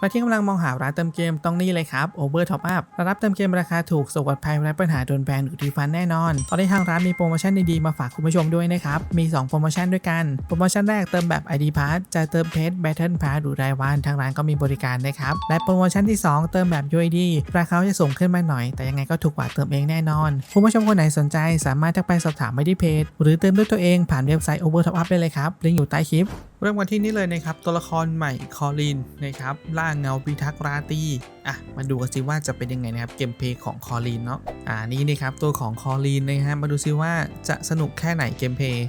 ใครที่กำลังมองหาร้านเติมเกมต้องนี่เลยครับ Over Top Up ร,รับเติมเกมราคาถูกสวัสดภัยไร้ปัญหาโดนแบนหรือทีฟันแน่นอน ตอนนี้ทางร้านมีโปรโมชั่นดีๆมาฝากคุณผู้ชมด้วยนะครับ มี 2 โปรโมชั่นด้วยกัน โปรโมชั่นแรกเติมแบบ ID Pass จะเติมเพชร Battle Pass หรือรายวันทางร้านก็มีบริการนะครับ และโปรโมชั่นที่ 2 เติมแบบ UID ราคาจะสูงขึ้นมาหน่อย แต่ยังไงก็ถูกกว่าเติมเองแน่นอน คุณผู้ชมคนไหนสนใจสามารถทักไปสอบถามไปที่เพจ หรือเติมด้วยตัวเองผ่านเว็บไซต์ Over Top Up ได้เลยครับลิงก์อยู่ใต้คลิป เริ่มกันที่นี่เลยนะครับตัวละครใหม่คอลินนะครับล่าเงาพิทักษ์ราตีอะมาดูกันสิว่าจะเป็นยังไงนะครับเกมเพย์ของคอลินเนาะอ่านี่นะครับตัวของคอลินนะฮะมาดูซิว่าจะสนุกแค่ไหนเกมเพย์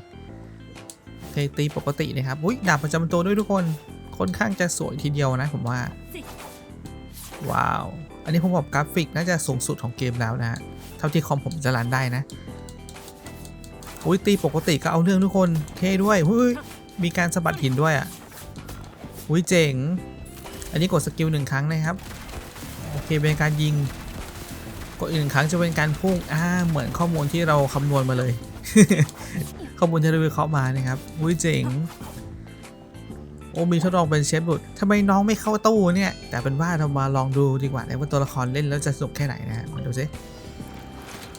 เพลย์ตีปกตินะครับอุ้ยดาบประจำตัวด้วยทุกคนค่อนข้างจะสวยทีเดียวนะผมว่า ว้าว อันนี้ผมบอกกราฟิกน่าจะสูงสุดของเกมแล้วนะฮะเท่าที่คอมผมจะรันได้นะอุ้ยตีปกติก็เอาเรื่องทุกคนเท่ด้วยเฮ้ยมีการสะบัดหินด้วยอะอุ้ยเจ๋ง อันนี้กดสกิลหนึ่งครั้งนะครับ โอเคเป็นการยิง กดอีกหนึ่งครั้งจะเป็นการพุ่งอ่าเหมือนข้อมูลที่เราคำนวณมาเลย ข้อมูลที่เราวิเคราะห์มานะครับอุ้ยเจ๋งโอ้มีทดลองเป็นเชฟบุตรทำไมน้องไม่เข้าตู้เนี่ย แต่เป็นว่าเรามาลองดูดีกว่านะว่าตัวละครเล่นแล้วจะสนุกแค่ไหนนะฮะมาดูสิ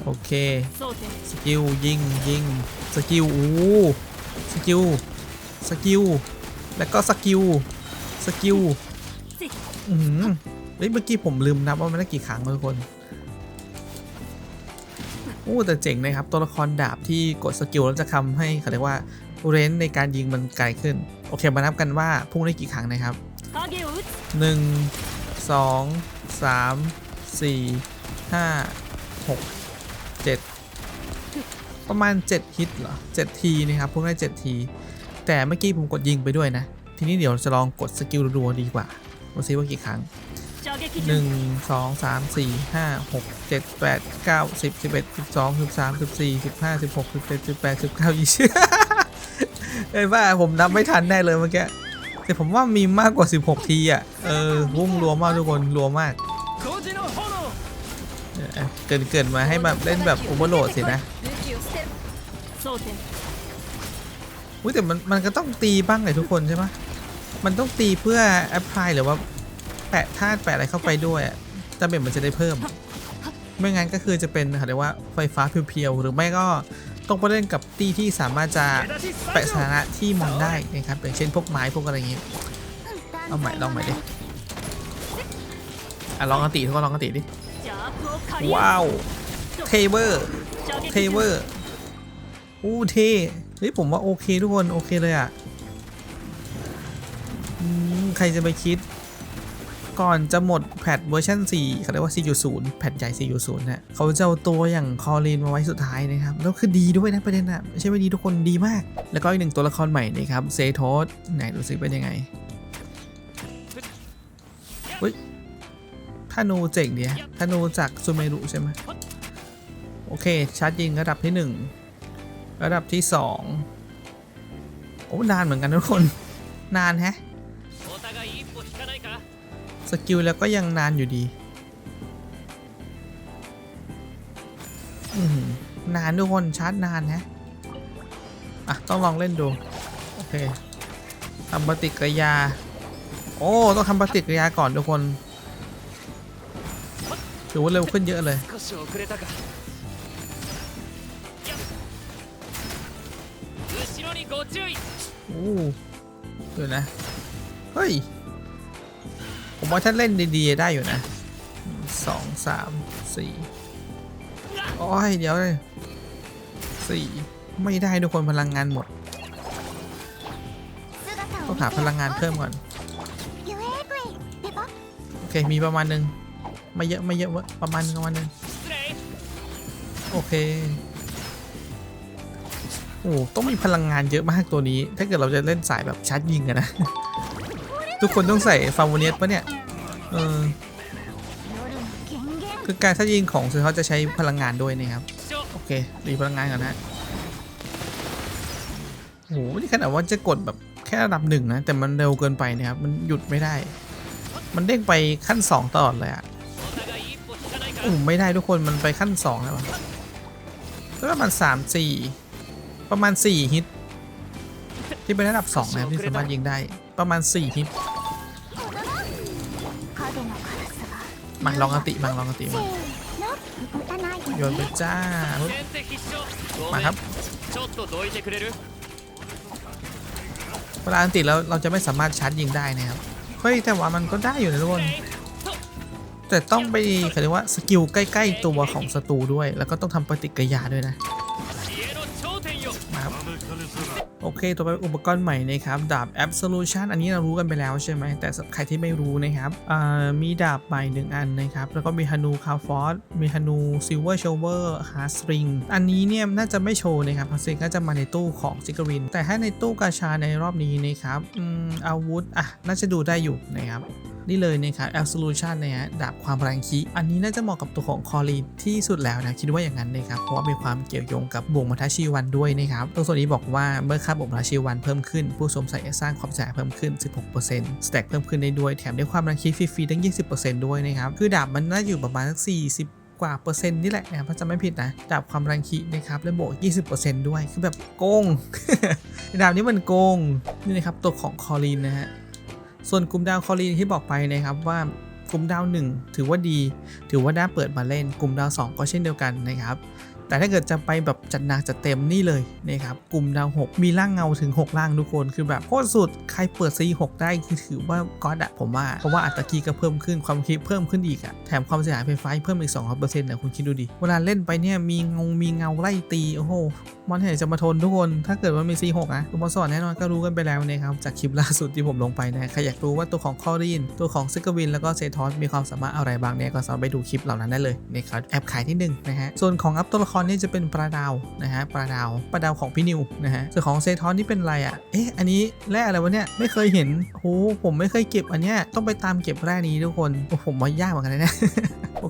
โอเค สกิลยิงยิงสกิลโอ้สกิล สกิล แล้วก็สกิล สกิล อือหือเฮ้ยเมื่อกี้ผมลืมนับว่ามันได้กี่ครั้งวะทุกคนโอ้แต่เจ๋งนะครับ ตัวละครดาบที่กดสกิลแล้วจะทำให้เขาเรียกว่าเรนในการยิงมันไกลขึ้น โอเคมานับกันว่าพุ่งได้กี่ครั้งนะครับหนึ่งสองสามสี่ห้าหกเจ็ดประมาณ 7 ฮิตเหรอ 7 ทีนะครับพวกได้ 7 ที แต่เมื่อกี้ผมกดยิงไปด้วยนะ ทีนี้เดี๋ยวจะลองกดสกิลรัวดีกว่า ดูซิว่ากี่ครั้ง1 2 3 4 5 6 7 8 9 10 11 12 13 14 15 16 17 18 19 20เอ้ยว่าผมนับไม่ทันแน่เลยเมื่อกี้แต่ผมว่ามีมากกว่า 16 ทีอะ เออวุ่งรัวมากทุกคนรัวมากเกินเกินมาให้แบบเล่นแบบโอเวอร์โหลดสินะอุ้ยแต่มันมันก็ต้องตีบ้างเลยทุกคนใช่ปะ มันต้องตีเพื่อแอพพลายหรือว่าแปะธาตุแปะอะไรเข้าไปด้วยอะดาเมจมันจะได้เพิ่ม ไม่งั้นก็คือจะเป็นเขาเรียกว่าไฟฟ้าเพียวๆหรือไม่ก็ต้องไปเล่นกับตีที่สามารถจะแปะสถานะที่มองได้นะครับอย่างเช่นพวกไม้พวกอะไรอย่างงี้ เอาใหม่ลองใหม่ดิอะลองกันติทุกคนลองกันติดิ ว้าว เทเวอร์ เทเวอร์ อู้เท่เฮ้ยผมว่าโอเคทุกคนโอเคเลยอะ ใครจะไปคิด ก่อนจะหมดแพทเวอร์ชัน4เขาเรียกว่า 4.0 แพทใหญ่ 4.0นะเขาจะเอาตัวอย่างคอรีนมาไว้สุดท้ายนะครับ แล้วคือดีด้วยนะประเด็นอะไม่ใช่ไม่ดีทุกคนดีมาก แล้วก็อีกหนึ่งตัวละครใหม่นะครับ เซโทสไหนดูซิเป็นยังไงเฮ้ยธนูเจ๋งเดียธนูจากซูเมรุใช่ไหมโอเค ชาร์จยิงระดับที่หนึ่งระดับที่สองโอ้นานเหมือนกันทุกคน นานแฮะ สกิลแล้วก็ยังนานอยู่ดีนานทุกคนชาร์จนานนะอะ ต้องลองเล่นดู โอเคทำปฏิกิริยา โอ้ ต้องทำปฏิกิริยาก่อนทุกคนถือว่าเร็วขึ้นเยอะเลย โอ้เดี๋ยวนะ เฮ้ย ผมว่าถ้าเล่นดีๆได้อยู่นะสองสามสี่โอ้ยเดี๋ยวเลยสี่ไม่ได้ทุกคนพลังงานหมดต้องหาพลังงานเพิ่มก่อนโอเคมีประมาณหนึ่งไม่เยอะไม่เยอะวะประมาณประมาณหนึ่งโอเคโอ้ต้องมีพลังงานเยอะมากตัวนี้ ถ้าเกิดเราจะเล่นสายแบบชาร์จยิงอะนะ ทุกคนต้องใส่ฟาร์มเนียสปะเนี่ย เออ คือการทัดยิงของคือเขาจะใช้พลังงานด้วยนะครับ โอเค รีพลังงานก่อนนะโอ้โหนี่ขนาดว่าจะกดแบบแค่ระดับหนึ่งนะ แต่มันเร็วเกินไปนะครับ มันหยุดไม่ได้ มันเด้งไปขั้น 2 ตลอดเลยอะอืมไม่ได้ทุกคนมันไปขั้น2แล้วก็ประมาณสามสี่ประมาณ 4 ฮิต ที่เป็นระดับ 2 นะที่สามารถยิงได้ประมาณ 4 ฮิต มาลองอติมาลองอติมาโยนไปจ้ามาครับเวลาอันติเราเราจะไม่สามารถชาร์จยิงได้นะครับเฮ้ยแต่ว่ามันก็ได้อยู่นะทุกคนแต่ต้องไปเขาเรียกว่าสกิลใกล้ ๆ ตัวของศัตรูด้วย แล้วก็ต้องทำปฏิกิริยาด้วยนะ เคตัวไปอุปกรณ์ใหม่นะครับดาบ Absolution อันนี้เรารู้กันไปแล้วใช่ไหมแต่สำหรับใครที่ไม่รู้นะครับมีดาบใหม่หนึ่งอันนะครับ แล้วก็มีฮานูคาฟอสมีฮานูซิลเวอร์โชเวอร์ฮาร์สริงอันนี้เนี่ยน่าจะไม่โชว์นะครับฮาร์สริงก็จะมาในตู้ของซิกริน แต่ถ้าในตู้กาชาในรอบนี้นะครับอาวุธอะน่าจะดูได้อยู่นะครับ นี่เลยนะครับ Absolution นะฮะดาบความแรงคีอันนี้น่าจะเหมาะกับตัวของคอรีที่สุดแล้วนะ คิดว่าอย่างนั้นนะครับ เพราะว่ามีความเกี่ยวโยงกับบ่งมัทชีวันด้วยนะครับตรงส่วนนี้บอกว่าเมื่อค่าบ่งมัทชีวันเพิ่มขึ้น ผู้สวมใส่จะสร้างความเสียหายเพิ่มขึ้น 16%สแต็กเพิ่มขึ้นได้ด้วยแถมได้ความแรงคีฟรีๆตั้ง 20%ด้วยนะครับคือดาบมันน่าอยู่ประมาณสัก40กว่าเปอร์เซ็นต์นี่แหละนะครับถ้าจำไม่ผิดนะ ดาบความแรงคีนะครับ และบวก 20%ด้วย คือแบบโกง ดาบนี้มันโกง นี่นะครับ ตัวของคอรีนนะฮะ ส่วนกลุ่มดาวคอลีนที่บอกไปนะครับว่ากลุ่มดาว 1 ถือว่าดี ถือว่าน่าเปิดมาเล่น กลุ่มดาว 2 ก็เช่นเดียวกันนะครับ แต่ถ้าเกิดจะไปแบบจัดหนักจัดเต็มนี่เลยนะครับกลุ่มดาว 6 มีร่างเงาถึง 6 ร่างทุกคนคือแบบโคตรสุดใครเปิด C6 ได้คือถือว่าก็อดอะผมว่าเพราะว่าอัตรากีก็เพิ่มขึ้นความคิดเพิ่มขึ้นอีกอะแถมความเสียหายไฟฟ้าเพิ่มอีก200%เนี่ยคุณคิดดูดิเวลาเล่นไปเนี่ยมีงงมีเงาไล่ตีโอ้โหมอนเห็นจะมาทนทุกคน ถ้าเกิดว่ามี C6 นะตัวมอนสอนแน่นอนก็รู้กันไปแล้วนะครับจากคลิปล่าสุดที่ผมลงไปนะใครอยากรู้ว่าตัวของคอรีนตัวของซิกวินแล้วก็เซทอสมีความสามารถอะไรบ้างเนี่ยก็สามารถไปดูคลิปเหล่านั้นได้เลยนะครับแอบขายที่หนึ่งนะฮะส่วนของอัพตัวละครนี่จะเป็นปลาดาวนะฮะปลาดาวปลาดาวของพี่นิวนะฮะส่วนของเซทอนนี่เป็นอะไรอะเอ๊ะอันนี้แร่อะไรวะเนี่ยไม่เคยเห็นโอ้ผมไม่เคยเก็บอันเนี้ยต้องไปตามเก็บแร่นี้ทุกคนโอ้ผมว่ายากเหมือนกันนะ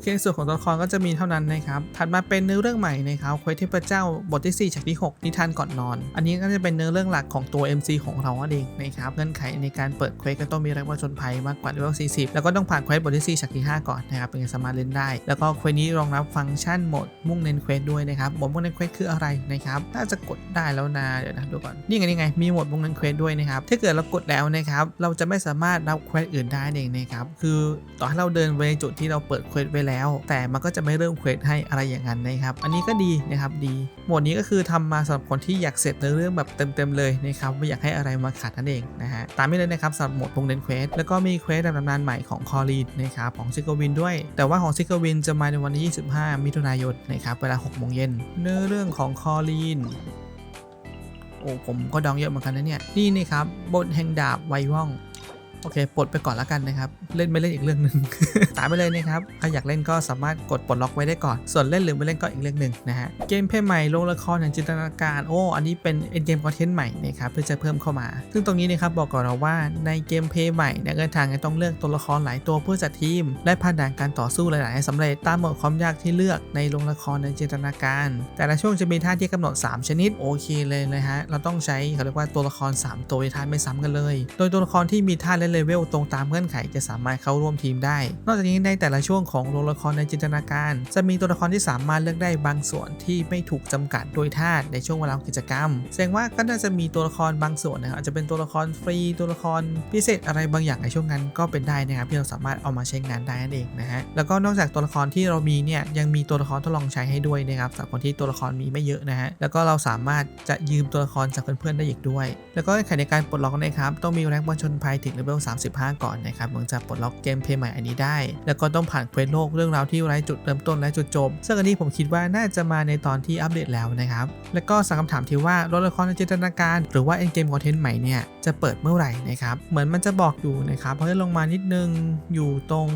เนี่ยโอเคส่วนของตัวละครก็จะมีเท่านั้นนะครับ ถัดมาเป็นเนื้อเรื่องใหม่นะครับเควสเทพเจ้าบทที่4จากที่ 6 นิทานก่อนนอน อันนี้ก็จะเป็นเนื้อเรื่องหลักของตัว MC ของเราเองนะครับ เงื่อนไขในการเปิดเควสก็ต้องมีแรงผจญภัยมากกว่าเลเวล 40 แล้วก็ต้องผ่านเควสบทที่4จากที่ 5 ก่อนนะครับเป็นสามารถเล่นได้ แล้วก็เควสนี้รองรับฟังก์ชันโหมดมุ่งเน้นเควสด้วยนะครับ โหมดมุ่งเน้นเควสคืออะไรนะครับ น่าจะกดได้แล้วนะ เดี๋ยวนะดูก่อน นี่ไงนี่ไง มีโหมดมุ่งเน้นเควสด้วยนะครับ ถ้าเกิดเรากดแล้วนะครับ เราจะไม่สามารถรับเควสอื่นได้เองนะครับ คือต่อให้เราเดินไปจุดที่เราเปิดเควสไว้แล้วแต่มันก็จะไม่เริ่มเควสให้อะไรอย่างนั้นนะครับ อันนี้ก็ดีนะครับดี โหมดนี้ก็คือทำมาสำหรับคนที่อยากเสร็จในเรื่องแบบเต็มๆเลยนะครับไม่อยากให้อะไรมาขัดนั่นเองนะฮะตามนี้เลยนะครับสำหรับโหมดมุ่งเน้นเควสแล้วก็มีเควสแบบตำนานใหม่ของคอรีนนะครับของซิกวินด้วย แต่ว่าของซิกวินจะมาในวันที่ 25 มิถุนายนนะครับเวลา6โมงเย็นเนื้อเรื่องของคอรีนโอ้ผมก็ดองเยอะเหมือนกันนะเนี่ยนี่นี่ครับบทแห่งดาบไวว่อง โอเคปลดไปก่อนแล้วกันนะครับ เล่นไม่เล่นอีกเรื่องหนึ่ง ตามไปเลยนะครับใครอยากเล่นก็สามารถกดปลดล็อกไว้ได้ก่อน ส่วนเล่นหรือไม่เล่นก็อีกเรื่องหนึ่งนะฮะ เกมเพลย์ใหม่ลงละครอย่างจินตนาการ โอ้ อันนี้เป็นเอ็นเกมคอนเทนต์ใหม่นะครับเพื่อจะเพิ่มเข้ามา ซึ่งตรงนี้นะครับบอกก่อนเราว่าในเกมเพย์ใหม่เนี่ยก็ทางจะต้องเลือกตัวละครหลายตัวเพื่อจัดทีม และผ่านด่านการต่อสู้หลายๆให้สำเร็จตามหมดความยากที่เลือกในลงละครในจินตนาการ แต่ละช่วงจะมีท่าที่กำหนด 3 ชนิดโอเคเลยเลยฮะเราต้องใช้เขาเรียกว่าตัวละคร 3 ตัวท่าไม่ซ้ำกันเลย โดยตัวละครที่มีท่าและเลเวลตรงตามเงื่อนไขจะสามารถเข้าร่วมทีมได้ นอกจากนี้ในแต่ละช่วงของโรงละครในจินตนาการ จะมีตัวละครที่สามารถเลือกได้บางส่วนที่ไม่ถูกจำกัดโดยท่าในช่วงเวลากิจกรรม แสดงว่าก็น่าจะมีตัวละครบางส่วนนะครับอาจจะเป็นตัวละครฟรีตัวละครพิเศษอะไรบางอย่างในช่วงนั้นก็เป็นได้นะครับที่เราสามารถเอามาใช้งานได้นั่นเองนะฮะแล้วก็นอกจากตัวละครที่เรามีเนี่ยยังมีตัวละครทดลองใช้ให้ด้วยนะครับสำหรับคนที่ตัวละครมีไม่เยอะนะฮะแล้วก็เราสามารถจะยืมตัวละครจากเพื่อนๆได้อีกด้วย แล้วก็ไขในการปลดล็อกนะครับต้องมีแรงบอลชนภัยถึงเลเวล35 ก่อนนะครับถึงจะปลดล็อกเกมเพลย์ใหม่อันนี้ได้ แล้วก็ต้องผ่านเควสโลกเรื่องราวที่ไร้จุดเริ่มต้นและจุดจบ ซึ่งอันนี้ผมคิดว่าน่าจะมาในตอนที่อัปเดตแล้วนะครับ แล้วก็สังคำถามที่ว่าตัวละครในจินตนาการ หรือว่าเอ็นเกมคอนเทนต์ใหม่เนี่ยจะเปิดเมื่อไหร่นะครับ เหมือนมันจะบอกอยู่นะครับเพราะให้ลงมานิดนึงอยู่ตรง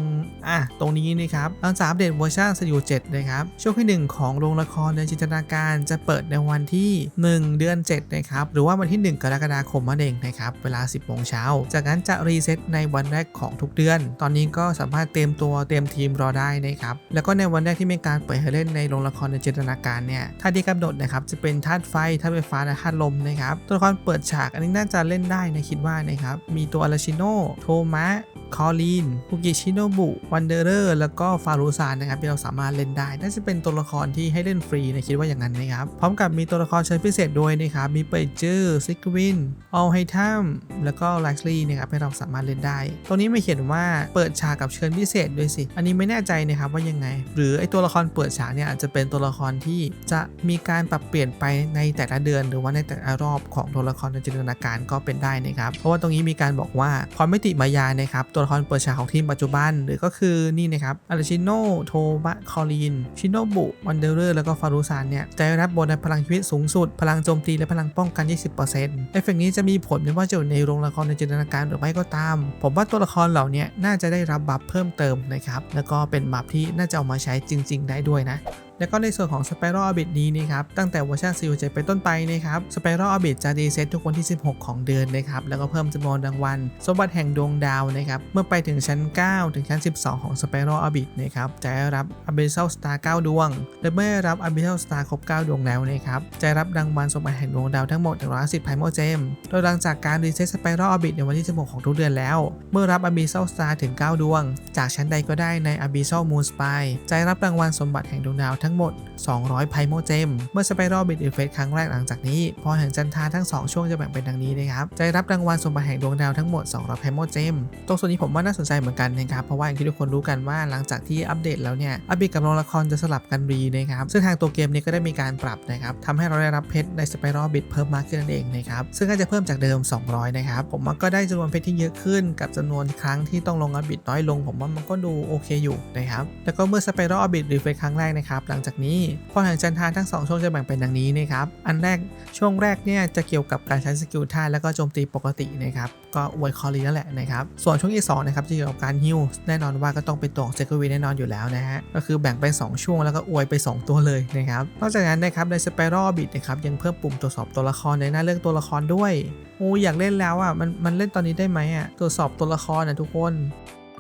อะตรงนี้นะครับหลังจากอัปเดตเวอร์ชัน4.7นะครับช่วงที่ 1 ของโรงละครในจินตนาการจะเปิดในวันที่ 1 เดือน7นะครับหรือว่าวันที่ 1 กรกฎาคมนั่นเองนะครับเวลา 10โมงเช้าจากนั้นจะรีีเซ็ตในวันแรกของทุกเดือน ตอนนี้ก็สามารถเตรียมตัวเตรียมทีมรอได้นะครับ แล้วก็ในวันแรกที่มีการเปิดให้เล่นในโรงละครในจินตนาการเนี่ยท่าที่กำหนดนะครับจะเป็นธาตุไฟธาตุไฟฟ้าและธาตุลมนะครับ ตัวละครเปิดฉากอันนี้น่าจะเล่นได้นะคิดว่านะครับ มีตัวอาราชิโนโทมะคอลีนคุกิชิโนบุวันเดอร์เลอร์แล้วก็ฟารุซานนะครับที่เราสามารถเล่นได้น่าจะเป็นตัวละครที่ให้เล่นฟรีนะคิดว่าอย่างนั้นนะครับพร้อมกับมีตัวละครเชิญพิเศษด้วยนะครับมีเปิดจื้อซิกวินออลไฮทัมแล้วก็ลักซ์ลีนะครับให้เราสามารถเล่นได้ ตรงนี้ไม่เขียนว่าเปิดฉากกับเชิญพิเศษด้วยสิ อันนี้ไม่แน่ใจนะครับว่ายังไง หรือไอตัวละครเปิดฉากเนี่ยอาจจะเป็นตัวละครที่จะมีการปรับเปลี่ยนไปในแต่ละเดือน หรือว่าในแต่ละรอบของตัวละครในจินตนาการก็เป็นได้นะครับ เพราะว่าตรงนี้มีการบอกว่าพรมิติมายานะครับตัวละครเปิดฉากของทีมปัจจุบัน หรือก็คือนี่นะครับอาราชิโนโทบะคอรีนชิโนบุวันเดอร์แล้วก็ฟารุซานเนี่ยจะได้รับโบนัสพลังชีวิตสูงสุด พลังโจมตีและพลังป้องกัน 20%เอฟเฟกต์นี้จะมีผลไม่ว่าจะอยู่ในโรงละครในจินตนาการหรือไม่ก็ตาม ผมว่าตัวละครเหล่านี้น่าจะได้รับบัฟเพิ่มเติมนะครับ แล้วก็เป็นบัฟที่น่าจะเอามาใช้จริง ๆ ได้ด้วยนะ แล้วก็ในส่วนของ Spiral Orbit นี้นะครับ ตั้งแต่เวอร์ชัน4.7เป็นต้นไปนะครับ Spiral Orbit จะดีเซตทุกวันที่ 16 ของเดือนนะครับ แล้วก็เพิ่มจำนวนรางวัลสมบัติแห่งดวงดาวนะครับ เมื่อไปถึงชั้น 9 ถึงชั้น 12 ของ Spiral Orbit นะครับ จะได้รับ Abyssal Star 9 ดวง และเมื่อรับ Abyssal Star ครบ 9 ดวงแล้วนะครับ จะรับรางวัลสมบัติแห่งดวงดาวทั้งหมด110ไพโมเจมโดยหลังจากการรีเซ็ต Spiral Orbit ในวันที่ 16 ของทุกเดือนแล้ว เมื่อรับ Abyssal Star ถึง 9 ดวง จากชั้นใดก็ได้ใน Abyssal Moon Spy จะรับรางวัลสมบัติแห่งดวงดาวทั้งหมด 200 ไพโมเจม เมื่อสไปรัลบิดอิเฟสครั้งแรกหลังจากนี้ พอแห่งจันทราทั้ง 2 ช่วงจะแบ่งเป็นดังนี้นะครับ จะได้รับรางวัลสมบัติแห่งดวงดาวทั้งหมด 200 ไพโมเจม ตรงส่วนนี้ผมว่าน่าสนใจเหมือนกันนะครับ เพราะว่าอย่างที่ทุกคนรู้กันว่าหลังจากที่อัปเดตแล้วเนี่ย อัปเดตกับโรงละครจะสลับกันรีนะครับ ซึ่งทางตัวเกมนี้ก็ได้มีการปรับนะครับทำให้เราได้รับเพชรในสไปรัลบิดเพิ่มมากขึ้นนั่นเองนะครับ ซึ่งก็จะเพิ่มจากเดิม 200 นะครับ ผมว่าก็ได้จำนวนเพชรที่เยอะขึ้น กับจำนวนครั้งที่ต้องลงอัปเดน้อยลง ผมว่ามันก็ดูโอเคอยู่นะครับ แล้วก็เมื่อสไปรัลบิดรีเฟรชครั้งแรกนะครับหลังจากนี้พอแห่งจันทาทั้ง 2 ช่วงจะแบ่งเป็นดังนี้นะครับอันแรกช่วงแรกเนี่ยจะเกี่ยวกับการใช้สกิลท่าแล้วก็โจมตีปกตินะครับก็อวยคอรีนั่นแหละนะครับส่วนช่วงที่2นะครับจะเกี่ยวกับการฮิวแน่นอนว่าก็ต้องเป็นตัวของเซกวีแน่นอนอยู่แล้วนะฮะก็คือแบ่งเป็น2ช่วงแล้วก็อวยไป 2 ตัวเลยนะครับนอกจากนั้นนะครับในสเปรัลบิดนะครับยังเพิ่มปุ่มตรวจสอบตัวละครในหน้าเลือกตัวละครด้วยโอ้อยากเล่นแล้วอะมันมันเล่นตอนนี้ได้ไหมอะตรวจสอบตัวละครนะทุกคน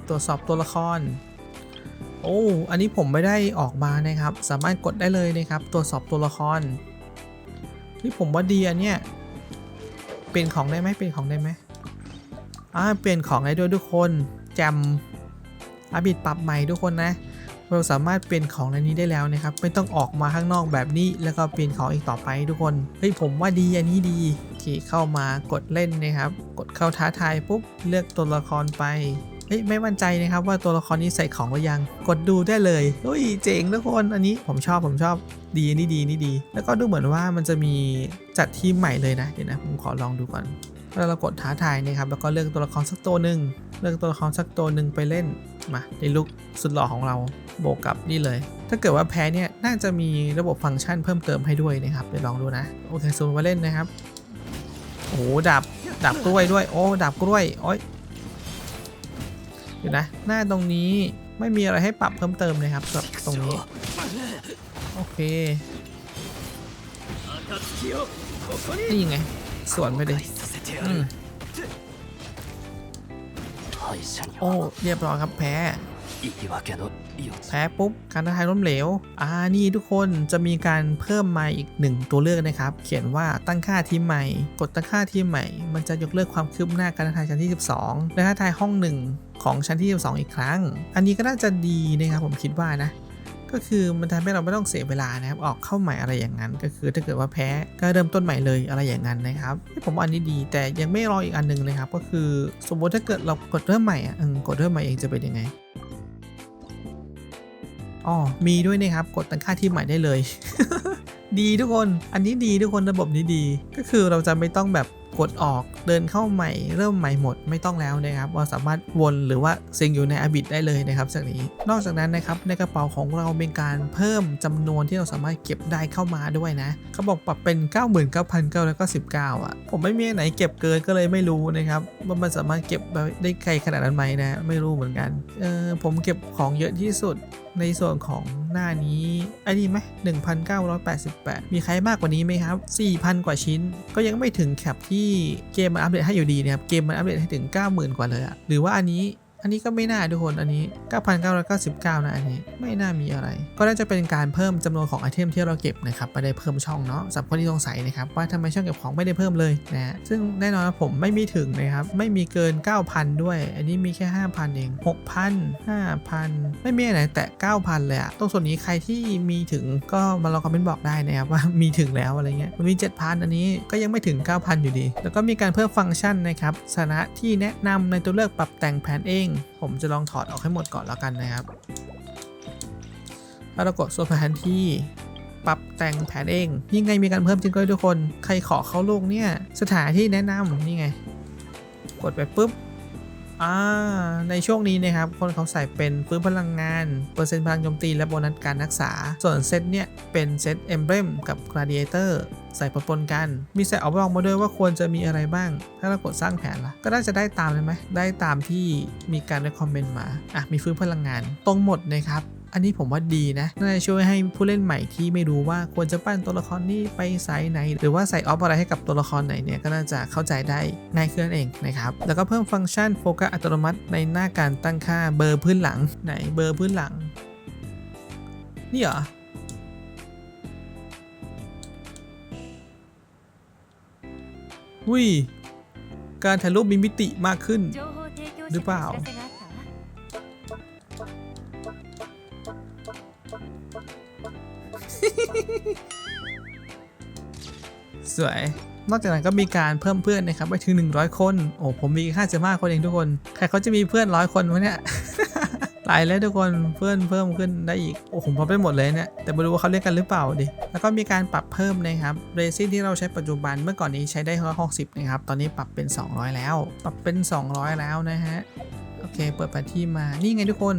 ตรวจสอบตัวละคร โอ้ อันนี้ผมไม่ได้ออกมานะครับ สามารถกดได้เลยนะครับ ตรวจสอบตัวละคร ที่ผมว่าดีอันเนี้ยเปลี่ยนของได้ไหมเปลี่ยนของได้ไหมอ่าเปลี่ยนของได้ด้วยทุกคนแจมอาบิดปรับใหม่ทุกคนนะ เราสามารถเปลี่ยนของในนี้ได้แล้วนะครับ ไม่ต้องออกมาข้างนอกแบบนี้ แล้วก็เปลี่ยนของอีกต่อไปทุกคน เฮ้ยผมว่าดีอันนี้ดีโอเคเข้ามากดเล่นนะครับ กดเข้าท้าทายปุ๊บเลือกตัวละครไป เฮ้ยไม่มั่นใจนะครับว่าตัวละครนี้ใส่ของหรือยัง กดดูได้เลยเฮ้ยเจ๋งทุกคนอันนี้ผมชอบผมชอบดีนี่ดีนี่ดี แล้วก็ดูเหมือนว่ามันจะมีจัดทีมใหม่เลยนะเดี๋ยวนะผมขอลองดูก่อนแล้วเรากดท้าทายนะครับแล้วก็เลือกตัวละครสักตัวหนึ่งเลือกตัวละครสักตัวหนึ่งไปเล่นมาในลุกสุดหล่อของเราโบกกับนี่เลย ถ้าเกิดว่าแพ้เนี่ยน่าจะมีระบบฟังก์ชันเพิ่มเติมให้ด้วยนะครับเดี๋ยวลองดูนะโอเคซูมมาเล่นนะครับโอ้ดาบดาบกล้วยด้วย โอ้ดาบกล้วยโอ้ย อยู่นะ หน้าตรงนี้ไม่มีอะไรให้ปรับเพิ่มเติมเลยครับกับตรงนี้ โอเค นี่ไง สวนไปเลยโอ้เรียบร้อยครับแพ้ แพ้ปุ๊บ การท้าทายล้มเหลว อ่า นี่ทุกคนจะมีการเพิ่มมาอีกหนึ่งตัวเลือกนะครับ เขียนว่าตั้งค่าทีมใหม่ กดตั้งค่าทีมใหม่ มันจะยกเลิกความคืบหน้าการท้าทายชั้นที่ 12และท้าทายห้องหนึ่ง ของชั้นที่ 12 อีกครั้ง อันนี้ก็น่าจะดีนะครับผมคิดว่านะ ก็คือมันทำให้เราไม่ต้องเสียเวลานะครับ ออกเข้าใหม่อะไรอย่างนั้น ก็คือถ้าเกิดว่าแพ้ก็เริ่มต้นใหม่เลยอะไรอย่างนั้นนะครับ ผมว่าอันนี้ดีแต่ยังไม่รออีกอันหนึงเลยครับ ก็คือสมมติถ้าเกิดเรากดเริ่มใหม่อะกดเริ่มใหม่เองจะเป็นยังไงอ๋อมีด้วยนะครับกดตั้งค่าที่ใหม่ได้เลย ดีทุกคน อันนี้ดีทุกคนระบบนี้ดี ก็คือเราจะไม่ต้องแบบ กดออกเดินเข้าใหม่เริ่มใหม่หมดไม่ต้องแล้วนะครับเราสามารถวนหรือว่าซิงอยู่ในอบิดได้เลยนะครับจากนี้ นอกจากนั้นนะครับในกระเป๋าของเราเป็นการเพิ่มจำนวนที่เราสามารถเก็บได้เข้ามาด้วยนะเขาบอกปรับเป็น 99,919อะผมไม่มีไหนเก็บเกินก็เลยไม่รู้นะครับว่ามันสามารถเก็บได้ไกลขนาดนั้นไหมนะ ไม่รู้เหมือนกันเออผมเก็บของเยอะที่สุด ในส่วนของหน้านี้ไอ้นี่ไหม1,988 มีใครมากกว่านี้ไหมครับ 4,000 กว่าชิ้น ก็ยังไม่ถึงแคปที่เกมมันอัปเดตให้อยู่ดีนะครับ เกมมันอัปเดตให้ถึง 90,000 กว่าเลยอะหรือว่าอันนี้ อันนี้ก็ไม่น่าทุกคนอันนี้ 9,999 นะอันนี้ไม่น่ามีอะไร ก็น่าจะเป็นการเพิ่มจำนวนของไอเทมที่เราเก็บนะครับไม่ได้เพิ่มช่องเนาะสำหรับคนที่สงสัยนะครับว่าทำไมช่องเก็บของไม่ได้เพิ่มเลยนะซึ่งแน่นอนว่าผมไม่มีถึงนะครับไม่มีเกิน 9,000 ด้วย อันนี้มีแค่ 5,000 เอง 6,000 5,000 ไม่มีไหนแตะ9,000 เลยอะตรงส่วนนี้ใครที่มีถึงก็มาลองคอมเมนต์บอกได้นะครับว่ามีถึงแล้วอะไรเงี้ยมันมี 7,000 อันนี้ก็ยังไม่ถึง 9,000 อยู่ดี แล้วก็มีการเพิ่มฟังก์ชันนะครับสถานะที่แนะนำในตัวเลือกปรับแต่งแผนเองผมจะลองถอดออกให้หมดก่อนแล้วกันนะครับ ถ้าเรากดส่วนแผนที่ปรับแต่งแผนเองนี่ไงมีการเพิ่มจริงเลยทุกคน ใครขอเข้าลูกเนี่ย สถานที่แนะนำนี่ไง กดไปปุ๊บ อ่าในช่วงนี้นะครับ คนเขาใส่เป็นฟื้นพลังงาน เปอร์เซ็นต์พลังโจมตีและโบนัสการรักษา ส่วนเซตเนี่ย เป็นเซตเอมเบรมกับกราดิเอเตอร์ใส่ปนกัน มีใส่ออกบอกมาด้วยว่าควรจะมีอะไรบ้าง ถ้าเรากดสร้างแผนละก็น่าจะได้ตามเลยไหม ได้ตามที่มีการ r e คอมเมนต์มา อะ มีฟื้นพลังงาน ตรงหมดนะครับ อันนี้ผมว่าดีนะน่าจะช่วยให้ผู้เล่นใหม่ที่ไม่รู้ว่าควรจะปั้นตัวละครนี้ไปสายไหน หรือว่าใส่ออฟอะไรให้กับตัวละครไหนเนี่ยก็น่าจะเข้าใจได้ง่ายขึ้นเองนะครับ แล้วก็เพิ่มฟังก์ชันโฟกัสอัตโนมัติในหน้าการตั้งค่าเบอร์พื้นหลังไหนเบอร์พื้นหลัง นี่เหรอวิการถ่ายรูปมีมิติมากขึ้น หรือเปล่า สวยนอกจากนั้นก็มีการเพิ่มเพื่อนนะครับไปถึง 100 คน โอ้ผมมีแค่สิบห้าคนเองทุกคน ใครเขาจะมีเพื่อนร้อยคนวะเนี่ยตายแล้วทุกคนเพื่อนเพิ่มขึ้นได้อีก โอ้ผมพอไปหมดเลยเนี่ยแต่ไม่รู้ว่าเขาเรียกกันหรือเปล่าดิแล้วก็มีการปรับเพิ่มนะครับเรซินที่เราใช้ปัจจุบันเมื่อก่อนนี้ใช้ได้160นะครับตอนนี้ปรับเป็น 200 แล้ว ปรับเป็น 200 แล้วนะฮะโอเค เปิดแผนที่มานี่ไงทุกคน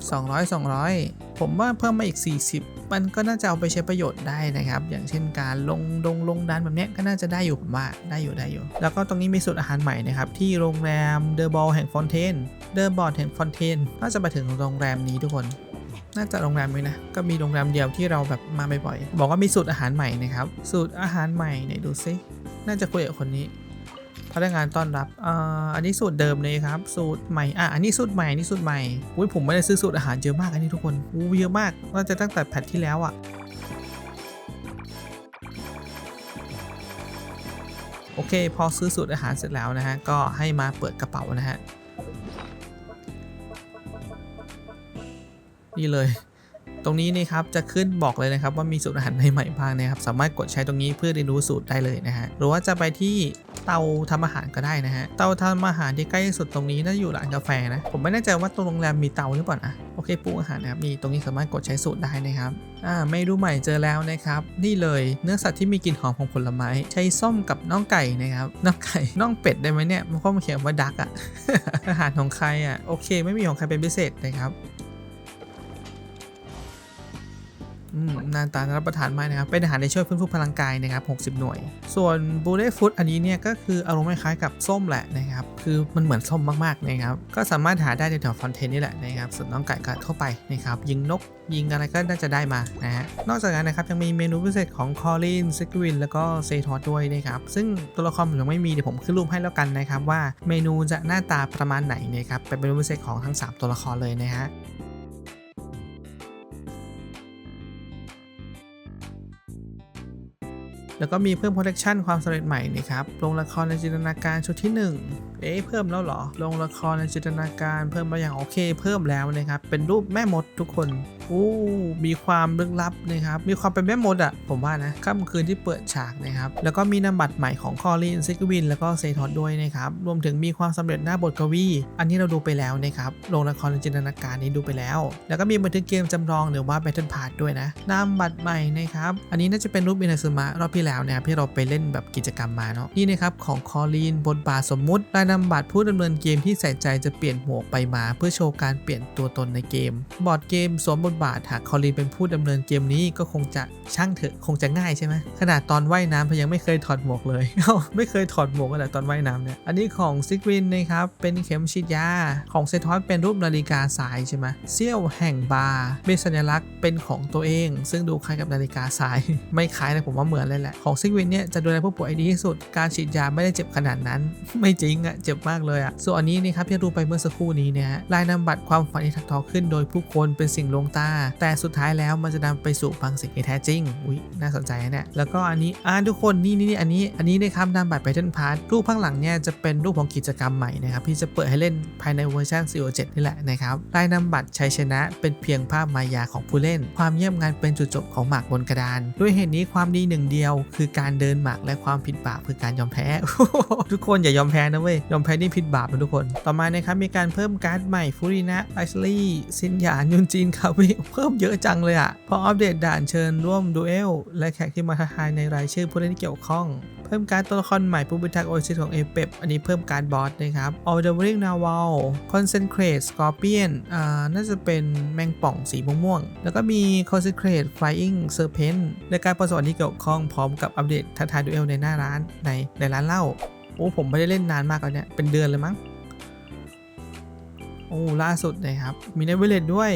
200 200 ผมว่าเพิ่มมาอีก 40 มันก็น่าจะเอาไปใช้ประโยชน์ได้นะครับ อย่างเช่นการลงดงลงดันแบบนี้ก็น่าจะได้อยู่ผมว่าได้อยู่ได้อยู่ แล้วก็ตรงนี้มีสูตรอาหารใหม่นะครับที่โรงแรมเดอะบอลแห่งฟอนเทนเดอะบอลแห่งฟอนเทนน่าจะมาถึงโรงแรมนี้ทุกคนน่าจะโรงแรมนี้นะ ก็มีโรงแรมเดียวที่เราแบบมาบ่อยๆ บอกว่ามีสูตรอาหารใหม่นะครับ สูตรอาหารใหม่ไหนดูซิ น่าจะคุยกับคนนี้ นักงานต้อนรับอ่าอันนี้สูตรเดิมเลยครับ สูตรใหม่อะอันนี้สูตรใหม่อันนี้สูตรใหม่อุ้ยผมไม่ได้ซื้อสูตรอาหารเยอะมากอันนี้ทุกคนอู้เยอะมากน่าจะตั้งแต่แพทที่แล้วอะ่ะโอเค พอซื้อสูตรอาหารเสร็จแล้วนะฮะ ก็ให้มาเปิดกระเป๋านะฮะ นี่เลย ตรงนี้นี่ครับจะขึ้นบอกเลยนะครับว่ามีสูตรอาหารใหม่ๆบ้างนะครับ สามารถกดใช้ตรงนี้เพื่อเรียนรู้สูตรได้เลยนะฮะ หรือว่าจะไปที่ เตาทำอาหารก็ได้นะฮะ เตาทำอาหารที่ใกล้สุดตรงนี้น่าจะอยู่ร้านกาแฟนะ ผมไม่แน่ใจว่าตรงโรงแรมมีเตาหรือเปล่านะ โอเคปรุงอาหารนะครับ มีตรงนี้สามารถกดใช้สูตรได้นะครับ อ่าเมนูใหม่เจอแล้วนะครับ นี่เลยเนื้อสัตว์ที่มีกลิ่นหอมของผลไม้ ใช้ส้มกับน่องไก่นะครับ น่องไก่ น่องเป็ดได้ไหมเนี่ย มันก็มาเขียนว่าดักอะอาหารของใครอะโอเค ไม่มีของใครเป็นพิเศษนะครับ นาตาน่ารับประทานมากนะครับ เป็นอาหารที่ช่วยฟื้นฟูพลังกายนะครับ 60 หน่วย ส่วนบูเ e ฟู้ดอันนี้เนี่ยก็คืออารมณ์คล้ายกับส้มแหละนะครับ คือมันเหมือนส้มมากๆนะครับ ก็สามารถหาได้ในแถวฟอนเทนนี่แหละนะครับ ส่วนน้องไก่ก็เข้าไปนะครับ ยิงนกยิงอะไรก็น่าจะได้มานะฮะ นอกจากนั้นนะครับยังมีเมนูพิเศษของคอลินซิกวินแล้วก็เซทอสด้วยนะครับ ซึ่งตัวละครผมยังไม่มีเดี๋ยวผมขึ้นรูปให้แล้วกันนะครับว่าเมนูจะหน้าตาประมาณไหนนะครับ เป็นเมนูพิเศษของทั้งสามตัวละครเลยนะฮะ แล้วก็มีเพิ่ม protection ความสำเร็จใหม่นะครับลงละครในจินตนาการชุดที่ 1เอ๊ะเพิ่มแล้วเหรอ ลงละครในจินตนาการเพิ่มมาอย่างโอเค เพิ่มแล้วนะครับ เป็นรูปแม่มดทุกคนอู้มีความลึกลับนะครับ มีความเป็นแม่มดอะผมว่านะค่ำคืนที่เปิดฉากนะครับ แล้วก็มีนามบัตรใหม่ของคอลินซิกวิน แล้วก็เซทอสด้วยนะครับ รวมถึงมีความสำเร็จหน้าบทกวี อันนี้เราดูไปแล้วนะครับ ลงละครในจินตนาการนี้ดูไปแล้ว แล้วก็มีบันทึกเกมจำลองหรือว่า Battle Pass ด้วยนะนามบัตรใหม่นะครับ อันนี้น่าจะเป็นรูปอินาซึมะรอบที่แล้วนะครับที่เราไปเล่นแบบกิจกรรมมาเนาะ นี่นะครับของคอลีนบทบาทสมมุติรายนามบัตรผู้ดำเนินเกมที่ใส่ใจจะเปลี่ยนหมวกไปมาเพื่อโชว์การเปลี่ยนตัวตนในเกม บอร์ดเกมสวมบทบาทหากคอลีนเป็นผู้ดำเนินเกมนี้ก็คงจะช่างเถอะคงจะง่ายใช่ไหมขนาดตอนว่ายน้ำเพนยังไม่เคยถอดหมวกเลยเอ้าไม่เคยถอดหมวกขนาดตอนว่ายน้ำเนี่ยอันนี้ของซิกวินนะครับเป็นเข็มฉีดยาของเซทอสเป็นรูปนาฬิกาสายใช่ไหมเซี่ยวแห่งบาร์เป็นสัญลักษณ์เป็นของตัวเอง ซึ่งดูคล้ายกับนาฬิกาสาย ไม่คล้ายนะผมว่าเหมือนเลยแหละของซิกวินเนี่ยจะดูแลผู้ป่วยดีที่สุดการฉีดยาไม่ได้เจ็บขนาดนั้น ไม่จริงอะเจ็บมากเลยอะส่วนอันนี้นี่ครับที่ดูไปเมื่อสักครู่นี้เนี่ยลายนำบัตรความฝันที่ถักทอขึ้นโดยผู้คนเป็นสิ่งลวงตา แต่สุดท้ายแล้วมันจะนำไปสู่บางสิ่งที่แท้จริง อุ้ยน่าสนใจนะเนี่ยแล้วก็อันนี้อ่าทุกคนนี่นี่นี่อันนี้ อันนี้นะครับนำบัตรไปเทนพาร์ทรูปข้างหลังเนี่ยจะเป็นรูปของกิจกรรมใหม่นะครับที่จะเปิดให้เล่นภายในเวอร์ชัน4.7นี่แหละนะครับลายนำบัตรชัยชนะ เป็นเพียงภาพมายาของผู้เล่น ความเยี่ยมงานเป็นจุดจบของหมากบนกระดาน ด้วยเหตุนี้ความดีหนึ่งเดียว คือการเดินหมากและความผิดบาปคือการยอมแพ้ ทุกคนอย่ายอมแพ้นะเว้ยยอมแพ้นี่ผิดบาปนะทุกคน ต่อมานะครับมีการเพิ่มการ์ดใหม่ฟูรินะไอซ์ลี่ซินหยานยุนจินคาเวเพิ่มเยอะจังเลยอะพออัปเดตด่านเชิญร่วมดูเอลและแขกที่มาท้าทายในรายชื่อผู้เล่นที่เกี่ยวข้อง เพิ่มการดตัวละครใหม่ผู้พิทักษ์โอซิสของเอเปอันนี้เพิ่มการดบอสนะครับ All the Ring Naval Concentrate Scorpion อ่าน่าจะเป็นแมงป่องสีม่วงๆแล้วก็มี Concentrate Flying Serpent และการประสบที่เกี่ยวข้องพร้อมกับอัปเดตท้าทายดูเอลในหน้าร้านในในร้านเหล้า โอ้ผมไม่ได้เล่นนานมากแล้วเนี่ย เป็นเดือนเลยมั้ง โอ้ล่าสุดนะครับ มีในเวเลตด้วย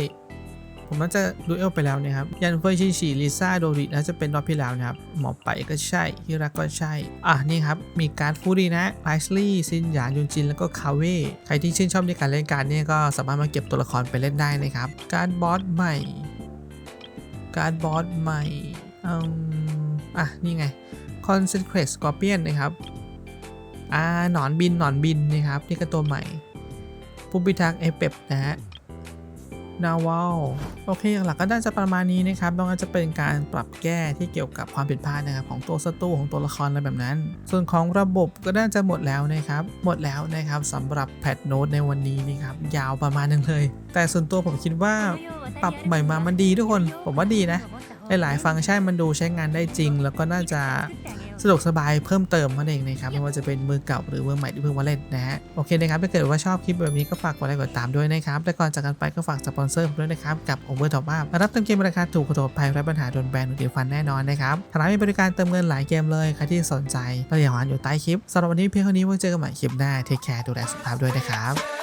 ผมน่าจะดูเอลไปแล้วนะครับ ยันเฟยชิชิลิซ่าโดริน่าจะเป็นรอบที่แล้วนะครับ หมอไปก็ใช่ฮิรักก็ใช่ อะนี่ครับ มีการ์ดฟูดีนะไอซ์ลี่ซินหยานยุนจิน แล้วก็คาเว่ใครที่ชื่นชอบในการเล่นการดเนี่ยก็สามารถมาเก็บตัวละครไปเล่นได้นะครับ การ์ดบอสใหม่ การ์ดบอสใหม่อืมอะนี่ไง Concentrate Scorpion นะครับ อ่าหนอนบินหนอนบินนะครับนี่ก็ตัวใหม่ผู้พิทักษ์เอเปนะฮะนาวลโอเคหลักๆก็น่าจะประมาณนี้นะครับต้องอาจจะเป็นการปรับแก้ที่เกี่ยวกับความผิดพลาดนะครับของตัวศัตรูของตัวละครอะไรแบบนั้น ส่วนของระบบก็น่าจะหมดแล้วนะครับ หมดแล้วนะครับสำหรับแพทโน้ตในวันนี้นะครับยาวประมาณนึงเลย แต่ส่วนตัวผมคิดว่าปรับใหม่มามันดีทุกคน ผมว่าดีนะหลายๆฟังก์ชันมันดูใช้งานได้จริง แล้วก็น่าจะ สะดวกสบายเพิ่มเติมนั่นเองนะครับไม่ว่าจะเป็นมือเก่าหรือมือใหม่ที่เพิ่งมาเล่นนะฮะโอเคนะครับถ้าเกิดว่าชอบคลิปแบบนี้ก็ฝากกดไลค์กดติดตามด้วยนะครับและก่อนจากกันไปก็ฝากสปอนเซอร์ผมด้วยนะครับกับ Over Top Up รับเติมเกมราคาถูกกระโดดภัยและปัญหาโดนแบนหรือเดียวฟันแน่นอนนะครับทางร้านมีบริการเติมเงินหลายเกมเลยใครที่สนใจรายละเอียดอยู่ใต้คลิปสำหรับวันนี้เพียงเท่านี้ไว้เจอกันใหม่คลิปหน้าเทคแคร์ดูแลสุขภาพด้วยนะครับ